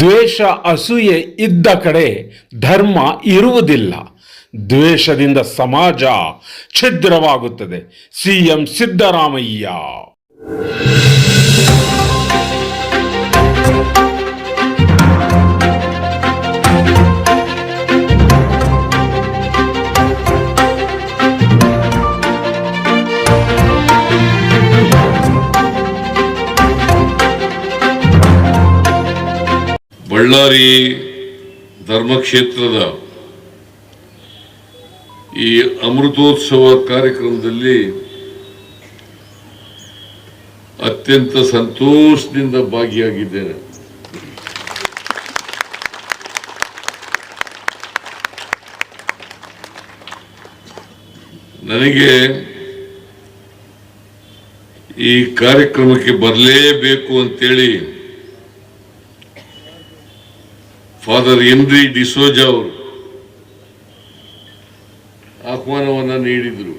ದ್ವೇಷ ಅಸೂಯೆ ಇದ್ದ ಕಡೆ ಧರ್ಮ ಇರುವುದಿಲ್ಲ. ದ್ವೇಷದಿಂದ ಸಮಾಜ ಛಿದ್ರವಾಗುತ್ತದೆ. ಸಿಎಂ ಸಿದ್ದರಾಮಯ್ಯ. ಬಳ್ಳಾರಿ ಧರ್ಮಕ್ಷೇತ್ರದ ಈ ಅಮೃತೋತ್ಸವ ಕಾರ್ಯಕ್ರಮದಲ್ಲಿ ಅತ್ಯಂತ ಸಂತೋಷದಿಂದ ಭಾಗಿಯಾಗಿದ್ದೇನೆ. ನನಗೆ ಈ ಕಾರ್ಯಕ್ರಮಕ್ಕೆ ಬರಲೇಬೇಕು ಅಂತೇಳಿ ಫಾದರ್ ಎನ್ರಿ ಡಿಸೋಜ ಅವರು ಆಹ್ವಾನವನ್ನ ನೀಡಿದರು.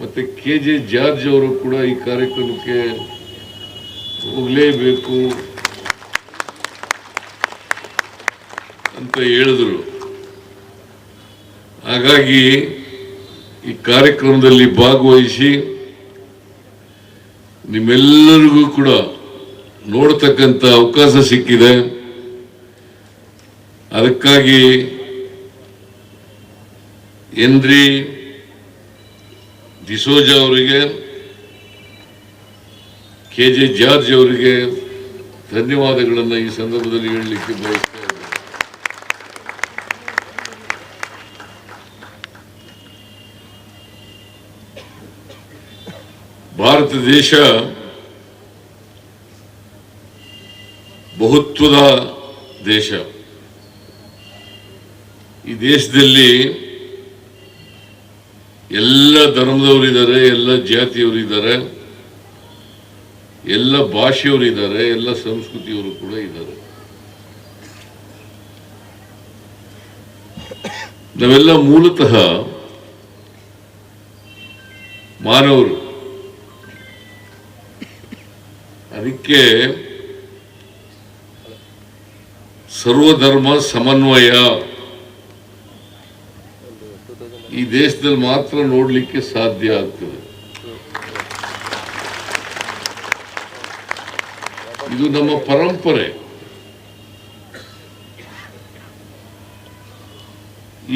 ಮತ್ತೆ ಕೆ ಜೆ ಜಾರ್ಜ್ ಅವರು ಕೂಡ ಈ ಕಾರ್ಯಕ್ರಮಕ್ಕೆ ಹೋಗಲೇಬೇಕು ಅಂತ ಹೇಳಿದ್ರು. ಹಾಗಾಗಿ ಈ ಕಾರ್ಯಕ್ರಮದಲ್ಲಿ ಭಾಗವಹಿಸಿ ನಿಮ್ಮೆಲ್ಲರಿಗೂ ಕೂಡ ನೋಡ್ತಕ್ಕಂಥ ಅವಕಾಶ ಸಿಕ್ಕಿದೆ. ಅದಕ್ಕಾಗಿ ಎನ್ರಿ ಡಿಸೋಜ ಅವರಿಗೆ ಕೆ ಜೆ ಜಾರ್ಜ್ ಅವರಿಗೆ ಧನ್ಯವಾದಗಳನ್ನು ಈ ಸಂದರ್ಭದಲ್ಲಿ ಹೇಳಲಿಕ್ಕೆ ಬಯಸ್ತಾ ಭಾರತ ದೇಶ ಬಹುತ್ವದ ದೇಶ. ಈ ದೇಶದಲ್ಲಿ ಎಲ್ಲ ಧರ್ಮದವರಿದ್ದಾರೆ, ಎಲ್ಲ ಜಾತಿಯವರಿದ್ದಾರೆ, ಎಲ್ಲ ಭಾಷೆಯವರಿದ್ದಾರೆ, ಎಲ್ಲ ಸಂಸ್ಕೃತಿಯವರು ಕೂಡ ಇದ್ದಾರೆ. ನಾವೆಲ್ಲ ಮೂಲತಃ ಮಾನವರು. ಅದಕ್ಕೆ ಸರ್ವಧರ್ಮ ಸಮನ್ವಯ. ಈ ದೇಶದಲ್ಲಿ ಮಾತ್ರ ನೋಡಲಿಕ್ಕೆ ಸಾಧ್ಯ ಆಗ್ತದೆ. ಇದು ನಮ್ಮ ಪರಂಪರೆ.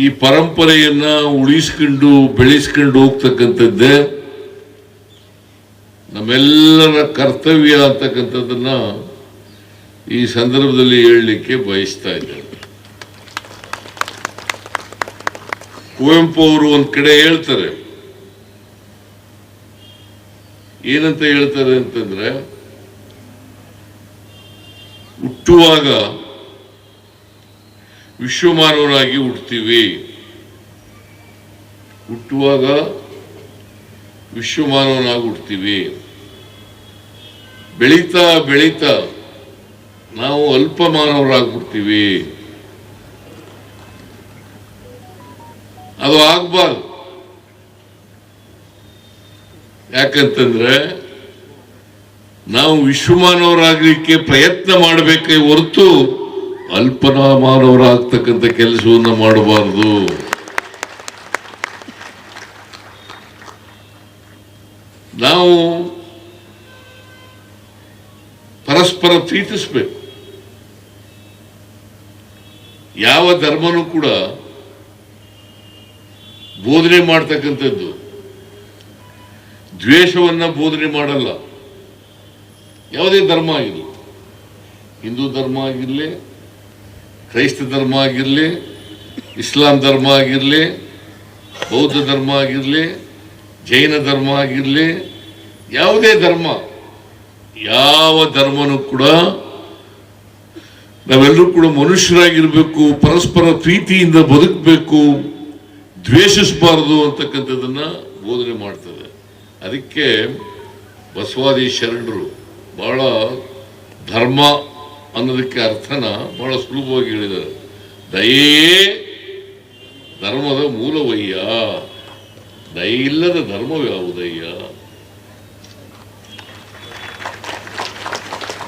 ಈ ಪರಂಪರೆಯನ್ನ ಉಳಿಸ್ಕೊಂಡು, ಬೆಳೆಸ್ಕೊಂಡು ಹೋಗ್ತಕ್ಕಂಥದ್ದೇ ನಮ್ಮೆಲ್ಲರ ಕರ್ತವ್ಯ ಅಂತಕ್ಕಂಥದ್ದನ್ನ ಈ ಸಂದರ್ಭದಲ್ಲಿ ಹೇಳಲಿಕ್ಕೆ ಬಯಸ್ತಾ ಇದ್ದೇನೆ. ಕುವೆಂಪು ಅವರು ಒಂದ್ ಕಡೆ ಹೇಳ್ತಾರೆ. ಏನಂತ ಹೇಳ್ತಾರೆ ಅಂತಂದ್ರೆ, ಹುಟ್ಟುವಾಗ ವಿಶ್ವಮಾನವರಾಗಿ ಹುಟ್ಟುತ್ತೀವಿ ಹುಟ್ಟುವಾಗ ವಿಶ್ವಮಾನವನಾಗಿ ಹುಟ್ಟುತ್ತೀವಿ ಬೆಳೀತಾ ಬೆಳೀತಾ ನಾವು ಅಲ್ಪ ಮಾನವರಾಗ್ಬಿಡ್ತೀವಿ ಅದು ಆಗ್ಬಾರ್ದು. ಯಾಕಂತಂದ್ರೆ ನಾವು ವಿಶ್ವಮಾನವರಾಗಲಿಕ್ಕೆ ಪ್ರಯತ್ನ ಮಾಡಬೇಕೇ ಹೊರತು ಅಲ್ಪನಾ ಮಾನವರಾಗ್ತಕ್ಕಂಥ ಕೆಲಸವನ್ನ ಮಾಡಬಾರದು. ನಾವು ಪರಸ್ಪರ ಪ್ರೀತಿಸ್ಬೇಕು. ಯಾವ ಧರ್ಮನೂ ಕೂಡ ಬೋಧನೆ ಮಾಡ್ತಕ್ಕಂಥದ್ದು. ದ್ವೇಷವನ್ನು ಬೋಧನೆ ಮಾಡಲ್ಲ. ಯಾವುದೇ ಧರ್ಮ ಆಗಿರಲಿ. ಹಿಂದೂ ಧರ್ಮ ಆಗಿರಲಿ, ಕ್ರೈಸ್ತ ಧರ್ಮ ಆಗಿರಲಿ, ಇಸ್ಲಾಂ ಧರ್ಮ ಆಗಿರಲಿ, ಬೌದ್ಧ ಧರ್ಮ ಆಗಿರಲಿ, ಜೈನ ಧರ್ಮ ಆಗಿರಲಿ, ಯಾವುದೇ ಧರ್ಮ, ಯಾವ ಧರ್ಮನೂ ಕೂಡ ನಾವೆಲ್ಲರೂ ಕೂಡ ಮನುಷ್ಯರಾಗಿರಬೇಕು, ಪರಸ್ಪರ ಪ್ರೀತಿಯಿಂದ ಬದುಕಬೇಕು, ದ್ವೇಷಿಸಬಾರದು ಅಂತಕ್ಕಂಥದ್ದನ್ನ ಬೋಧನೆ ಮಾಡ್ತದೆ. ಅದಕ್ಕೆ ಬಸವಾದಿ ಶರಣರು ಬಹಳ ಧರ್ಮ ಅನ್ನೋದಕ್ಕೆ ಅರ್ಥನ ಬಹಳ ಸುಲಭವಾಗಿ ಹೇಳಿದ್ದಾರೆ. ದಯೇ ಧರ್ಮದ ಮೂಲವಯ್ಯ. ದಯ ಇಲ್ಲದ ಧರ್ಮವ್ಯಾವುದಯ್ಯ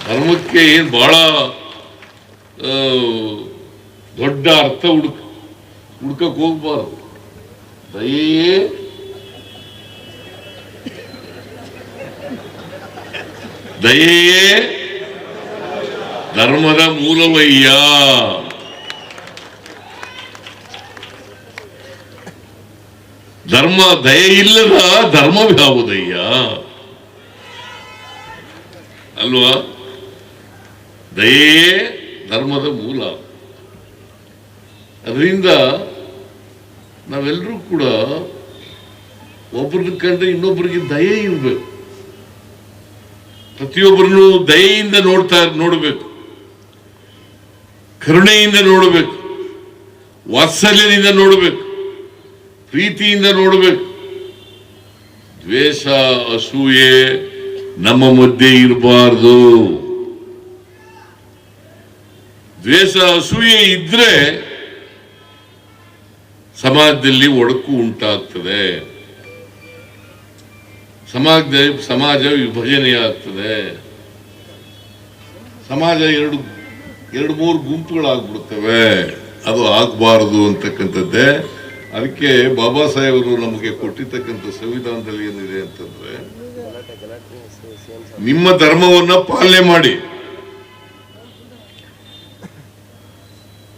ಧರ್ಮಕ್ಕೆ ಏನು ಬಹಳ ದೊಡ್ಡ ಅರ್ಥ ಹುಡುಕ, ಹುಡ್ಕಕ್ ಹೋಗ್ಬಾರ್ದು. ದಯೆಯೇ ದಯೆಯೇ ಧರ್ಮದ ಮೂಲವಯ್ಯ. ಧರ್ಮ ದಯೆ ಇಲ್ಲದ ಧರ್ಮವ್ಯಾವುದಯ್ಯ ಅಲ್ವಾ? ದಯೆಯೇ ಧರ್ಮದ ಮೂಲ ಅದರಿಂದ ನಾವೆಲ್ಲರೂ ಕೂಡ ಒಬ್ಬರನ್ನ ಕಂಡ್ರೆ ಇನ್ನೊಬ್ಬರಿಗೆ ದಯೆ ಇರಬೇಕು ಪ್ರತಿಯೊಬ್ಬರನ್ನು ದಯೆಯಿಂದ ನೋಡ್ತಾ ನೋಡಬೇಕು ಕರುಣೆಯಿಂದ ನೋಡಬೇಕು ವಾತ್ಸಲ್ಯದಿಂದ ನೋಡಬೇಕು ಪ್ರೀತಿಯಿಂದ ನೋಡಬೇಕು ದ್ವೇಷ ಅಸೂಯೆ ನಮ್ಮ ಮಧ್ಯೆ ಇರಬಾರ್ದು ದ್ವೇಷ ಅಸೂಯೆ ಇದ್ರೆ ಸಮಾಜದಲ್ಲಿ ಒಡಕು ಉಂಟಾಗ್ತದೆ. ಸಮಾಜ ಸಮಾಜ ವಿಭಜನೆಯಾಗ್ತದೆ. ಸಮಾಜ ಎರಡು ಎರಡು ಮೂರು ಗುಂಪುಗಳಾಗ್ಬಿಡ್ತವೆ. ಅದು ಆಗಬಾರದು ಅಂತಕ್ಕಂಥದ್ದೇ. ಅದಕ್ಕೆ ಬಾಬಾ ಸಾಹೇಬರು ನಮಗೆ ಕೊಟ್ಟಿರ್ತಕ್ಕಂಥ ಸಂವಿಧಾನದಲ್ಲಿ ಏನಿದೆ ಅಂತಂದ್ರೆ, ನಿಮ್ಮ ಧರ್ಮವನ್ನ ಪಾಲನೆ ಮಾಡಿ.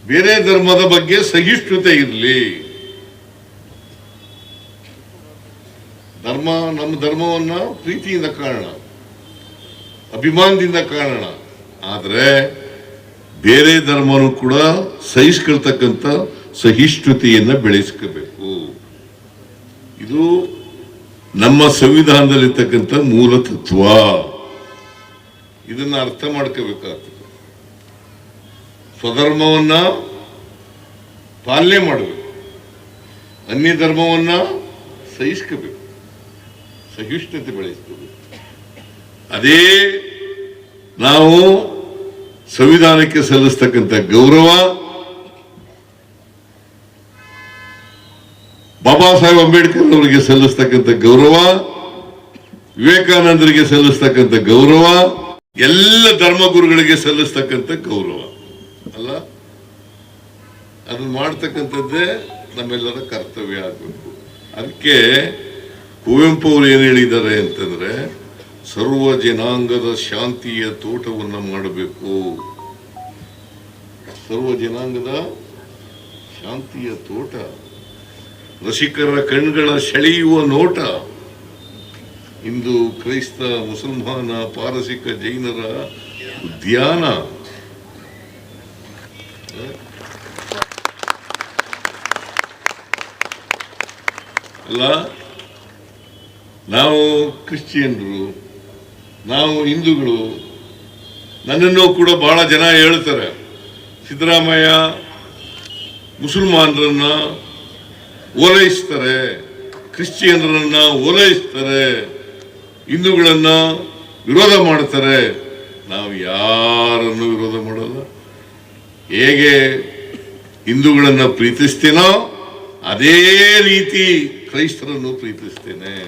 ಬೇರೆ ಧರ್ಮದ ಬಗ್ಗೆ ಸಹಿಷ್ಣುತೆ ಇರಲಿ. ಧರ್ಮ, ನಮ್ಮ ಧರ್ಮವನ್ನ ಪ್ರೀತಿಯಿಂದ ಕಾಣೋಣ, ಅಭಿಮಾನದಿಂದ ಕಾಣೋಣ. ಆದರೆ ಬೇರೆ ಧರ್ಮನೂ ಕೂಡ ಸಹಿಸ್ಕೊಳ್ತಕ್ಕಂಥ ಸಹಿಷ್ಣುತೆಯನ್ನ ಬೆಳೆಸ್ಕೋಬೇಕು. ಇದು ನಮ್ಮ ಸಂವಿಧಾನದಲ್ಲಿರ್ತಕ್ಕಂಥ ಮೂಲ ತತ್ವ. ಇದನ್ನ ಅರ್ಥ ಮಾಡ್ಕೋಬೇಕಾಗ್ತದೆ. ಸ್ವಧರ್ಮವನ್ನ ಪಾಲನೆ ಮಾಡಬೇಕು. ಅನ್ಯ ಧರ್ಮವನ್ನ ಸಹಿಸ್ಕೋಬೇಕು. ಸಹಿಷ್ಣುತೆ ಬೆಳೆಸ್ಕೋಬೇಕು. ಅದೇ ನಾವು ಸಂವಿಧಾನಕ್ಕೆ ಸಲ್ಲಿಸ್ತಕ್ಕಂಥ ಗೌರವ ಬಾಬಾ ಸಾಹೇಬ್ ಅಂಬೇಡ್ಕರ್ ಅವರಿಗೆ ಸಲ್ಲಿಸ್ತಕ್ಕಂಥ ಗೌರವ, ವಿವೇಕಾನಂದರಿಗೆ ಸಲ್ಲಿಸ್ತಕ್ಕಂಥ ಗೌರವ, ಎಲ್ಲ ಧರ್ಮಗುರುಗಳಿಗೆ ಸಲ್ಲಿಸ್ತಕ್ಕಂಥ ಗೌರವ. ಅಲ್ಲ? ಅದನ್ನ ಮಾಡ್ತಕ್ಕಂಥದ್ದೇ ನಮ್ಮೆಲ್ಲರ ಕರ್ತವ್ಯ ಆಗಬೇಕು. ಅದಕ್ಕೆ ಕುವೆಂಪು ಅವರು ಏನು ಹೇಳಿದ್ದಾರೆ ಅಂತಂದ್ರೆ, ಸರ್ವ ಜನಾಂಗದ ಶಾಂತಿಯ ತೋಟವನ್ನು ಮಾಡಬೇಕು. ಸರ್ವ ಜನಾಂಗದ ಶಾಂತಿಯ ತೋಟ. ರಸಿಕರ ಕಣ್ಗಳ ಸೆಳೆಯುವ ನೋಟ. ಇಂದು ಕ್ರೈಸ್ತ, ಮುಸಲ್ಮಾನ, ಪಾರಸಿಕ ಜೈನರ ಉದ್ಯಾನ. ಅಲ್ಲ? ನಾವು ಕ್ರಿಶ್ಚಿಯನ್ರು, ನಾವು ಹಿಂದೂಗಳು, ನನ್ನನ್ನು ಕೂಡ ಬಹಳ ಜನ ಹೇಳ್ತಾರೆ. ಸಿದ್ದರಾಮಯ್ಯ ಮುಸಲ್ಮಾನರನ್ನ ಓಲೈಸ್ತಾರೆ, ಕ್ರಿಶ್ಚಿಯನ್ರನ್ನ ಓಲೈಸ್ತಾರೆ, ಹಿಂದೂಗಳನ್ನ ವಿರೋಧ ಮಾಡ್ತಾರೆ. ನಾವು ಯಾರನ್ನು ವಿರೋಧ ಮಾಡಲ್ಲ? ಹೇಗೆ ಹಿಂದೂಗಳನ್ನ ಪ್ರೀತಿಸ್ತೀನೋ ಅದೇ ರೀತಿ ಕ್ರೈಸ್ತರನ್ನು ಪ್ರೀತಿಸ್ತೇನೆ.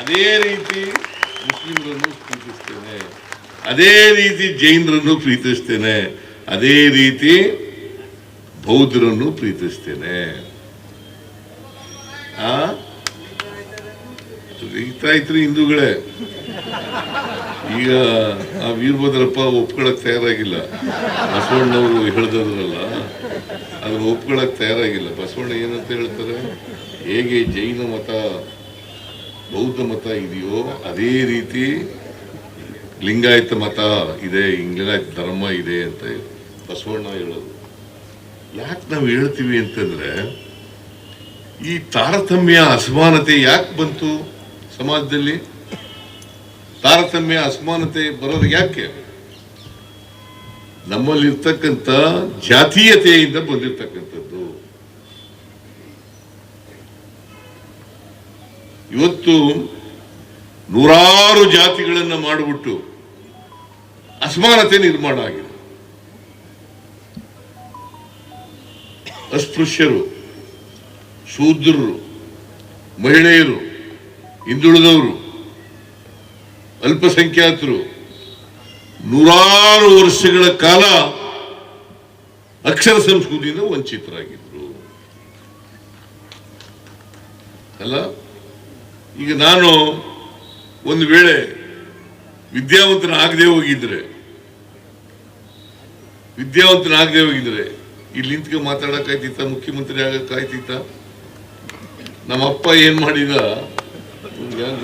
ಅದೇ ರೀತಿ ಮುಸ್ಲಿಮರನ್ನು ಪ್ರೀತಿಸ್ತೇನೆ. ಅದೇ ರೀತಿ ಜೈನರನ್ನು ಪ್ರೀತಿಸ್ತೇನೆ. ಅದೇ ರೀತಿ ಬೌದ್ಧರನ್ನು ಪ್ರೀತಿಸ್ತೇನೆ. ಆ? ಹಿಂದೂಗಳೇ. ಈಗ ಆ ವೀರಭದ್ರಪ್ಪ ಒಪ್ಕೊಳಕ್ ತಯಾರಾಗಿಲ್ಲ. ಬಸವಣ್ಣವರು ಹೇಳ್ದದ್ರಲ್ಲ, ಅದನ್ನ ಒಪ್ಕೊಳಕ್ ತಯಾರಾಗಿಲ್ಲ. ಬಸವಣ್ಣ ಏನಂತ ಹೇಳ್ತಾರೆ? ಹೇಗೆ ಜೈನ ಮತ, ಬೌದ್ಧ ಮತ ಇದೆಯೋ ಅದೇ ರೀತಿ ಲಿಂಗಾಯತ ಮತ ಇದೆ ಲಿಂಗಾಯತ ಧರ್ಮ ಇದೆ ಅಂತ ಬಸವಣ್ಣ ಹೇಳೋದು. ಯಾಕೆ ನಾವು ಹೇಳ್ತೀವಿ ಅಂತಂದ್ರೆ, ಈ ತಾರತಮ್ಯ ಅಸಮಾನತೆ ಯಾಕೆ ಬಂತು ಸಮಾಜದಲ್ಲಿ? ತಾರತಮ್ಯ ಅಸಮಾನತೆ ಬರೋದು ಯಾಕೆ? ನಮ್ಮಲ್ಲಿರ್ತಕ್ಕಂಥ ಜಾತೀಯತೆಯಿಂದ ಬಂದಿರತಕ್ಕಂಥದ್ದು. ಇವತ್ತು ನೂರಾರು ಜಾತಿಗಳನ್ನ ಮಾಡಿಬಿಟ್ಟು ಅಸಮಾನತೆ ನಿರ್ಮಾಣ ಆಗಿದೆ. ಅಸ್ಪೃಶ್ಯರು, ಶೂದ್ರರು, ಮಹಿಳೆಯರು, ಹಿಂದುಳಿದವರು, ಅಲ್ಪಸಂಖ್ಯಾತರು ನೂರಾರು ವರ್ಷಗಳ ಕಾಲ ಅಕ್ಷರ ಸಂಸ್ಕೃತಿಯಿಂದ ವಂಚಿತರಾಗಿದ್ರು. ಅಲ್ಲ? ಈಗ ನಾನು ಒಂದು ವೇಳೆ ವಿದ್ಯಾವಂತನಾಗದೇ ಹೋಗಿದ್ರೆ ವಿದ್ಯಾವಂತನಾಗದೇ ಹೋಗಿದ್ರೆ, ಇಲ್ಲಿ ನಿಂತ್ಕೊಂಡು ಮಾತಾಡಕ್ಕಾಯ್ತಿತ್ತ, ಮುಖ್ಯಮಂತ್ರಿ ಆಗಕ್ಕಾಯ್ತಿತ್ತ? ನಮ್ಮಪ್ಪ ಏನ್ ಮಾಡಿದ?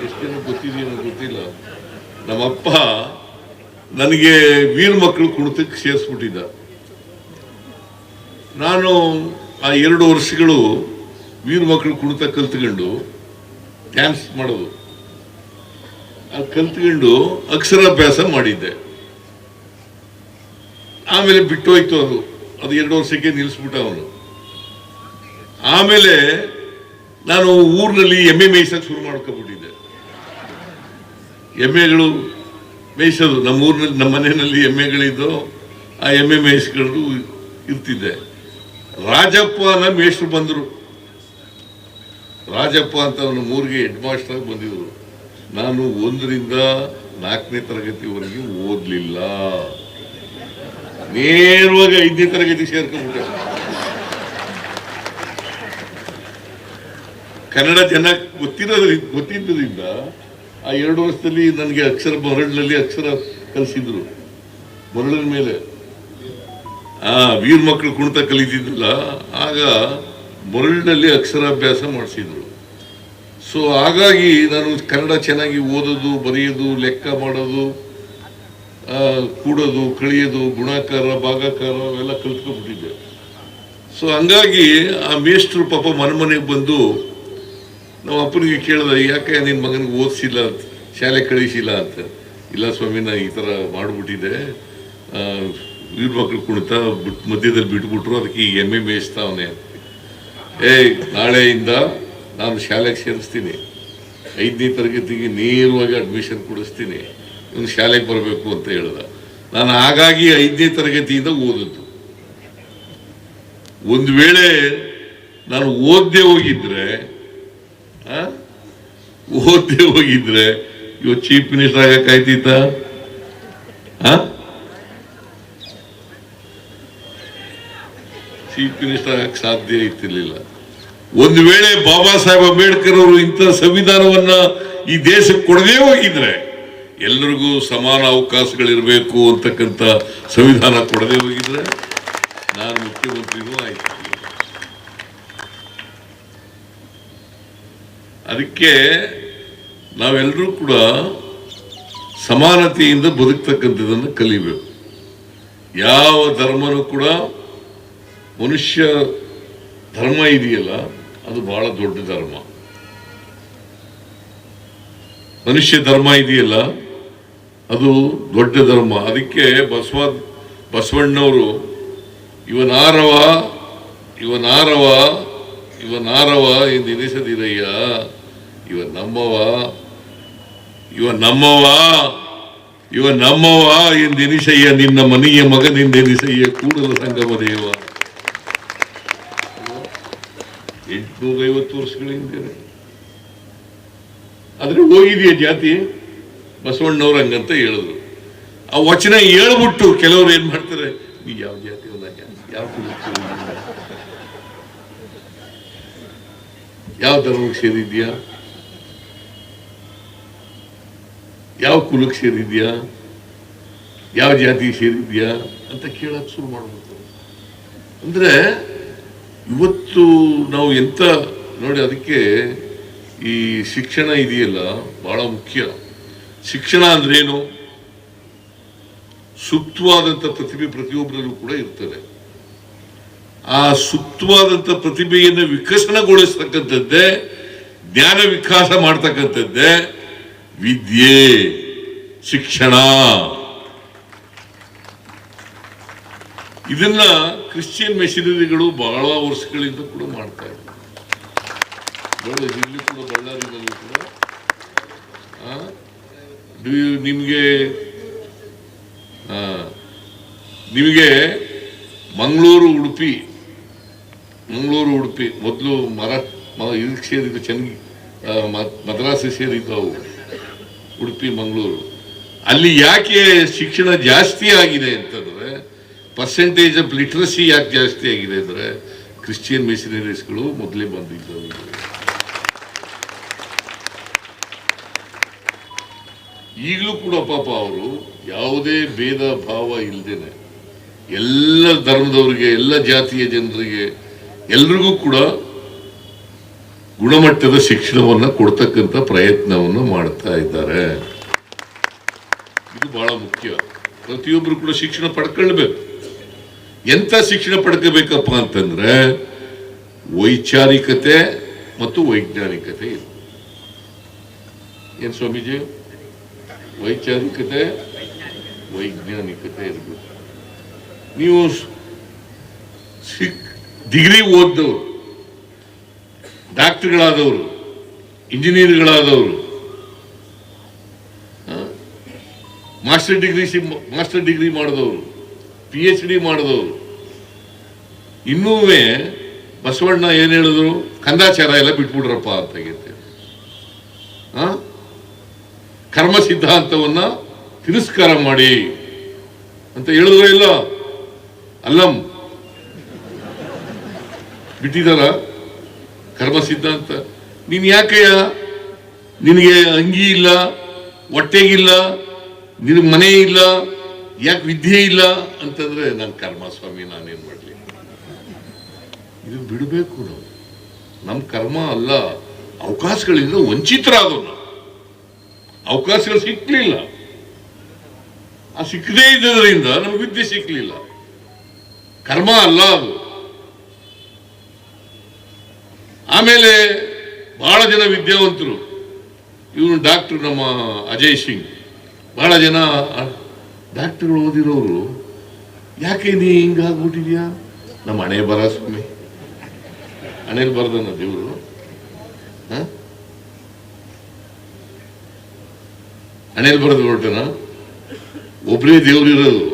ಎಷ್ಟು ನನಗೆ ಗೊತ್ತಿಲ್ಲ. ನಮ್ಮಪ್ಪ ನನಗೆ ವೀರ ಮಕ್ಕಳು ಕುಣಿತಕ್ಕೆ ಸೇರಿಸ್ಬಿಟ್ಟಿದ್ದ. ನಾನು ಆ ಎರಡು ವರ್ಷಗಳು ವೀರ್ ಮಕ್ಕಳು ಕುಣಿತ ಕಲ್ತ್ಕೊಂಡು ಡ್ಯಾನ್ಸ್ ಮಾಡೋದು. ಅದು ಕಲ್ತ್ಕೊಂಡು ಅಕ್ಷರಾಭ್ಯಾಸ ಮಾಡಿದ್ದೆ. ಆಮೇಲೆ ಬಿಟ್ಟು ಹೋಯ್ತು ಅದು. ಅದು ಎರಡು ವರ್ಷಕ್ಕೆ ನಿಲ್ಲಿಸ್ಬಿಟ್ಟ ಅವನು. ಆಮೇಲೆ ನಾನು ಊರಿನಲ್ಲಿ ಎಮ್ಮೆ ಮೇಯಿಸೋಕೆ ಶುರು ಮಾಡ್ಕೊಬಿಟ್ಟಿದ್ದೆ. ಎಮ್ಮೆಗಳು ಮೇಯಿಸೋದು. ನಮ್ಮ ಊರಿನಲ್ಲಿ, ನಮ್ಮ ಮನೆಯಲ್ಲಿ ಎಮ್ಮೆಗಳಿದ್ದು, ಆ ಎಮ್ಮೆ ಮೇಯಿಸ್ಕೊಂಡು ಇರ್ತಿದ್ದೆ. ರಾಜಪ್ಪನ ಮೇಷ್ಟ್ರು ಬಂದರು. ರಾಜಪ್ಪ ಅಂತ ಅವನು ಮೂರಿಗೆ ಹೆಡ್ ಮಾಸ್ಟರ್ ಆಗಿ ಬಂದಿದ್ರು. ನಾನು ಒಂದರಿಂದ ನಾಲ್ಕನೇ ತರಗತಿವರೆಗೆ ಓದಲಿಲ್ಲ. ನೇರವಾಗಿ ಐದನೇ ತರಗತಿ ಸೇರ್ಕೊಂಡ್ಬಿಟ್ಟೆ. ಕನ್ನಡ ಚೆನ್ನಾಗಿ ಗೊತ್ತಿರೋದ್ರಿಂದ ಗೊತ್ತಿದ್ದರಿಂದ ಆ ಎರಡು ವರ್ಷದಲ್ಲಿ ನನಗೆ ಅಕ್ಷರ, ಮರಳಿನಲ್ಲಿ ಅಕ್ಷರ ಕಲಿಸಿದ್ರು. ಮರಳಿನ ಮೇಲೆ. ಆ, ವೀರ್ ಮಕ್ಕಳು ಕುಣಿತ ಕಲಿತಿದ್ದಿಲ್ಲ. ಆಗ ಮರಳಿನಲ್ಲಿ ಅಕ್ಷರಾಭ್ಯಾಸ ಮಾಡಿಸಿದ್ರು. ಸೊ ಹಾಗಾಗಿ ನಾನು ಕನ್ನಡ ಚೆನ್ನಾಗಿ ಓದೋದು, ಬರೆಯೋದು, ಲೆಕ್ಕ ಮಾಡೋದು ಕೂಡೋದು, ಕಳಿಯೋದು, ಗುಣಾಕಾರ, ಭಾಗಾಕಾರ ಅವೆಲ್ಲ ಕಲ್ತ್ಕೊಂಡ್ಬಿಟ್ಟಿದ್ದೆ. ಸೊ ಹಂಗಾಗಿ ಆ ಮೇಷ್ಟ್ರು ಪಾಪ ಮನೆ ಮನೆಗೆ ಬಂದು ನಮ್ಮ ಅಪ್ಪನಿಗೆ ಕೇಳಿದ, ಯಾಕೆ ನಿನ್ನ ಮಗನಿಗೆ ಓದಿಸಿಲ್ಲ ಅಂತ, ಶಾಲೆ ಕಳಿಸಿಲ್ಲ ಅಂತ? ಇಲ್ಲ ಸ್ವಾಮಿ ನಾ ಈ ಥರ ಮಾಡಿಬಿಟ್ಟಿದ್ದೆ. ವೀರ ಮಕ್ಕಳು ಕುಣಿತ ಬಿಟ್ಟು ಮಧ್ಯದಲ್ಲಿ ಬಿಟ್ಬಿಟ್ರು, ಅದಕ್ಕೆ ಈ ಎಂ ಎ ಮೇಯಿಸ್ತಾವನೆ ಏಯ್ ನಾಳೆಯಿಂದ ನಾನು ಶಾಲೆಗೆ ಸೇರಿಸ್ತೀನಿ. ಐದನೇ ತರಗತಿಗೆ ನೇರವಾಗಿ ಅಡ್ಮಿಷನ್ ಕೊಡಿಸ್ತೀನಿ. ಇವನು ಶಾಲೆಗೆ ಬರಬೇಕು ಅಂತ ಹೇಳ್ದ. ನಾನು ಹಾಗಾಗಿ ಐದನೇ ತರಗತಿಯಿಂದ ಓದಿದ್ದು. ಒಂದು ವೇಳೆ ನಾನು ಓದ್ದೆ ಹೋಗಿದ್ರೆ? ಓದ್ದೆ ಹೋಗಿದ್ರೆ ಇವತ್ತು ಚೀಫ್ ಮಿನಿಸ್ಟರ್ ಆಗಕ್ಕಾಯ್ತಿತ್ತ? ಚೀಫ್ ಮಿನಿಸ್ಟರ್ ಆಗಕ್ಕೆ ಸಾಧ್ಯ ಇರ್ತಿರ್ಲಿಲ್ಲ. ಒಂದು ವೇಳೆ ಬಾಬಾ ಸಾಹೇಬ್ ಅಂಬೇಡ್ಕರ್ ಅವರು ಇಂಥ ಸಂವಿಧಾನವನ್ನ ಈ ದೇಶಕ್ಕೆ ಕೊಡದೇ ಹೋಗಿದ್ರೆ ಎಲ್ಲರಿಗೂ ಸಮಾನ ಅವಕಾಶಗಳಿರಬೇಕು ಅಂತಕ್ಕಂಥ ಸಂವಿಧಾನ ಕೊಡದೇ ಹೋಗಿದ್ರೆ ನಾನು ಮುಖ್ಯಮಂತ್ರಿನೂ ಆಯ್ತು. ಅದಕ್ಕೆ ನಾವೆಲ್ಲರೂ ಕೂಡ ಸಮಾನತೆಯಿಂದ ಬದುಕ್ತಕ್ಕಂಥದ್ದನ್ನು ಕಲಿಬೇಕು. ಯಾವ ಧರ್ಮನೂ ಕೂಡ ಮನುಷ್ಯ ಧರ್ಮ ಇದೆಯಲ್ಲ, ಅದು ಬಹಳ ದೊಡ್ಡ ಧರ್ಮ. ಮನುಷ್ಯ ಧರ್ಮ ಇದೆಯಲ್ಲ, ಅದು ದೊಡ್ಡ ಧರ್ಮ. ಅದಕ್ಕೆ ಬಸವ, ಬಸವಣ್ಣವರು ಇವನಾರವ ಇವನಾರವ ಇವನಾರವ ಎಂದು ಎನಿಸದಿರಯ್ಯ. ಇವ ನಮ್ಮವ ಇವ ನಮ್ಮವ ಇವ ನಮ್ಮವ ಎಂದೆನಿಸಯ್ಯ ನಿನ್ನ ಮನೆಯ ಮಗನೆಂದೆನಿಸಯ್ಯ ಕೂಡಲ ಸಂಗಮ ಎಂಟುನೂರೈವತ್ತು ವರ್ಷಗಳ ಹಿಂದೆ ಆದ್ರೆ ಹೋಗಿದೆಯಾ ಜಾತಿ? ಬಸವಣ್ಣವ್ರ ಹಂಗಂತ ಹೇಳಿದ್ರು. ಆ ವಚನ ಹೇಳ್ಬಿಟ್ಟು ಕೆಲವರು ಏನ್ ಮಾಡ್ತಾರೆ? ನೀ ಯಾವ ಜಾತಿ ಯಾವ? ಯಾವ ಧರ್ಮಕ್ಕೆ ಸೇರಿದ್ಯಾ? ಯಾವ ಕುಲಕ್ಕೆ ಸೇರಿದ್ಯಾ? ಯಾವ ಜಾತಿಗೆ ಸೇರಿದ್ಯಾ ಅಂತ ಕೇಳಕ್ ಶುರು ಮಾಡ್ಬೇಕು ಅಂದ್ರೆ ಇವತ್ತು ನಾವು ಎಂತ ನೋಡಿ ಅದಕ್ಕೆ ಈ ಶಿಕ್ಷಣ ಇದೆಯಲ್ಲ ಬಹಳ ಮುಖ್ಯ. ಶಿಕ್ಷಣ ಅಂದ್ರೇನು? ಸೂಕ್ತವಾದಂಥ ಪ್ರತಿಭೆ ಪ್ರತಿಯೊಬ್ಬರಲ್ಲೂ ಕೂಡ ಇರ್ತದೆ. ಆ ಸೂಕ್ತವಾದಂಥ ಪ್ರತಿಭೆಯನ್ನು ವಿಕಸನಗೊಳಿಸ್ತಕ್ಕಂಥದ್ದೇ, ಜ್ಞಾನ ವಿಕಾಸ ಮಾಡ್ತಕ್ಕಂಥದ್ದೇ ವಿದ್ಯೆ, ಶಿಕ್ಷಣ. ಇದನ್ನ ಕ್ರಿಶ್ಚಿಯನ್ ಮೆಷಿನರಿಗಳು ಬಹಳ ವರ್ಷಗಳಿಂದ ಕೂಡ ಮಾಡ್ತಾ ಇದ್ದಾರೆ. ನೋಡಿ, ಇಲ್ಲಿ ಕೂಡ ಬಳ್ಳಾರಿನಲ್ಲಿ ಕೂಡ ನಿಮ್ಗೆ ನಿಮಗೆ ಮಂಗಳೂರು ಉಡುಪಿ ಮಂಗಳೂರು ಉಡುಪಿ, ಮೊದಲು ಮರ ಮ- ಇದಕ್ಕೆ ಸೇರಿದ್ದು ಮ- ಮದ್ರಾಸ್ ಸೇರಿದ್ದು ಅವು, ಉಡುಪಿ, ಮಂಗಳೂರು. ಅಲ್ಲಿ ಯಾಕೆ ಶಿಕ್ಷಣ ಜಾಸ್ತಿ ಆಗಿದೆ ಅಂತಂದ್ರೆ ಪರ್ಸೆಂಟೇಜ್ ಆಫ್ ಲಿಟ್ರಸಿ ಯಾಕೆ ಜಾಸ್ತಿ ಆಗಿದೆ ಅಂದರೆ ಕ್ರಿಶ್ಚಿಯನ್ ಮಿಷನರೀಸ್ಗಳು ಮೊದಲೇ ಬಂದಿದ್ದವು. ಈಗಲೂ ಕೂಡ ಪಾಪ ಅವರು ಯಾವುದೇ ಭೇದ ಭಾವ ಇಲ್ಲದೇನೆ ಎಲ್ಲ ಧರ್ಮದವರಿಗೆ, ಎಲ್ಲ ಜಾತಿಯ ಜನರಿಗೆ ಎಲ್ರಿಗೂ ಕೂಡ ಗುಣಮಟ್ಟದ ಶಿಕ್ಷಣವನ್ನು ಕೊಡ್ತಕ್ಕಂಥ ಪ್ರಯತ್ನವನ್ನು ಮಾಡ್ತಾ ಇದ್ದಾರೆ. ಇದು ಬಹಳ ಮುಖ್ಯ. ಪ್ರತಿಯೊಬ್ಬರು ಕೂಡ ಶಿಕ್ಷಣ ಪಡ್ಕೊಳ್ಬೇಕು. ಎಂತ ಶಿಕ್ಷಣ ಪಡ್ಕೋಬೇಕಪ್ಪ ಅಂತಂದ್ರೆ ವೈಚಾರಿಕತೆ ಮತ್ತು ವೈಜ್ಞಾನಿಕತೆ ಇದೆ. ಏನು ಸ್ವಾಮೀಜಿ? ವೈಚಾರಿಕತೆ, ವೈಜ್ಞಾನಿಕತೆ ಇರಬೇಕು. ನೀವು ಡಿಗ್ರಿ ಓದ್ದವರು, ಡಾಕ್ಟರ್ಗಳಾದವರು, ಇಂಜಿನಿಯರ್ಗಳಾದವರು ಮಾಸ್ಟರ್ ಡಿಗ್ರಿ ಮಾಸ್ಟರ್ ಡಿಗ್ರಿ ಮಾಡಿದವರು ಪಿ ಎಚ್ ಡಿ ಮಾಡಿದವರು ಇನ್ನೂ ಬಸವಣ್ಣ ಏನು ಹೇಳಿದ್ರು? ಕಂದಾಚಾರ ಎಲ್ಲ ಬಿಟ್ಬಿಡ್ರಪ್ಪ ಅಂತ? ಕರ್ಮ ಸಿದ್ಧಾಂತವನ್ನ ತಿರಸ್ಕಾರ ಮಾಡಿ ಅಂತ ಹೇಳಿದ್ರು ಇಲ್ಲ? ಅಲ್ಲಂ. ಬಿಟ್ಟಿದಾರ? ಕರ್ಮ ಸಿದ್ಧಾಂತ ನೀನು ಯಾಕೆಯ ನಿನಗೆ ಅಂಗಿ ಇಲ್ಲ, ಹೊಟ್ಟೆಗಿಲ್ಲ ನಿನಗೆ ಮನೆ ಇಲ್ಲ ಯಾಕೆ ವಿದ್ಯೆ ಇಲ್ಲ ಅಂತಂದ್ರೆ ನನ್ನ ಕರ್ಮಸ್ವಾಮಿ ನಾನೇನ್ ಮಾಡ್ಲಿ? ಇದು ಬಿಡಬೇಕು ನಾವು. ನಮ್ಮ ಕರ್ಮ ಅಲ್ಲ, ಅವಕಾಶಗಳಿಂದ ವಂಚಿತರಾದವು ನಾವು. ಅವಕಾಶಗಳು ಸಿಕ್ಲಿಲ್ಲ. ಆ ಸಿಕ್ಕದೇ ಇದ್ದರಿಂದ ನಮ್ಗೆ ವಿದ್ಯೆ ಸಿಕ್ಲಿಲ್ಲ. ಕರ್ಮ ಅಲ್ಲ ಅದು. ಆಮೇಲೆ ಬಹಳ ಜನ ವಿದ್ಯಾವಂತರು, ಇವನು ಡಾಕ್ಟರ್ ನಮ್ಮ ಅಜಯ್ ಸಿಂಗ್. ಬಹಳ ಜನ ಡಾಕ್ಟರ್ಗಳು ಓದಿರೋರು, ಯಾಕೆ ನೀ ಹಿಂಗಾಗ್ಬಿಟ್ಟಿದ್ಯಾ? ನಮ್ಮ ಹಣೆ ಬರ ಸ್ವಾಮಿ. ಹಣೆಯಲ್ಲಿ ಬರ್ದನ ದೇವರು. ಹಣೆಯಲ್ಲಿ ಬರೆದು ಹೊರಟನ. ಒಬ್ಬರೇ ದೇವ್ರು ಇರೋದು.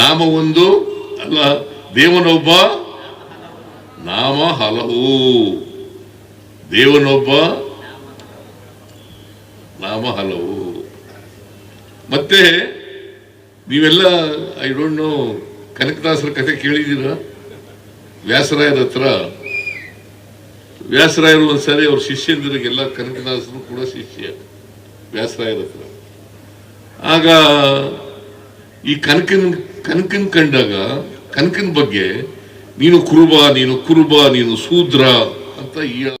ನಾಮ ಒಂದು ಅಲ್ಲ, ದೇವನೊಬ್ಬ, ನಾಮ ಹಲವು. ದೇವನೊಬ್ಬ, ನಾಮ ಹಲವು. ಮತ್ತೆ ನೀವೆಲ್ಲ ಐ ಡೋಂಟ್ ನೋ ಕನಕದಾಸರ ಕಥೆ ಕೇಳಿದ್ದೀರ? ವ್ಯಾಸರಾಯರ ಹತ್ರ. ವ್ಯಾಸರಾಯರು ಒಂದ್ಸರಿ ಅವ್ರ ಶಿಷ್ಯಂದಿರಿಗೆಲ್ಲ ಕನಕದಾಸರು ಕೂಡ ಶಿಷ್ಯ, ವ್ಯಾಸರಾಯರ ಹತ್ರ. ಆಗ ಈ ಕನಕನ್ ಕನಕನ್ ಕಂಡಾಗ, ಕನಕನ್ ಬಗ್ಗೆ, ನೀನು ಕುರುಬ ನೀನು ಕುರುಬ, ನೀನು ಸೂದ್ರ ಅಂತ ಹೇಳ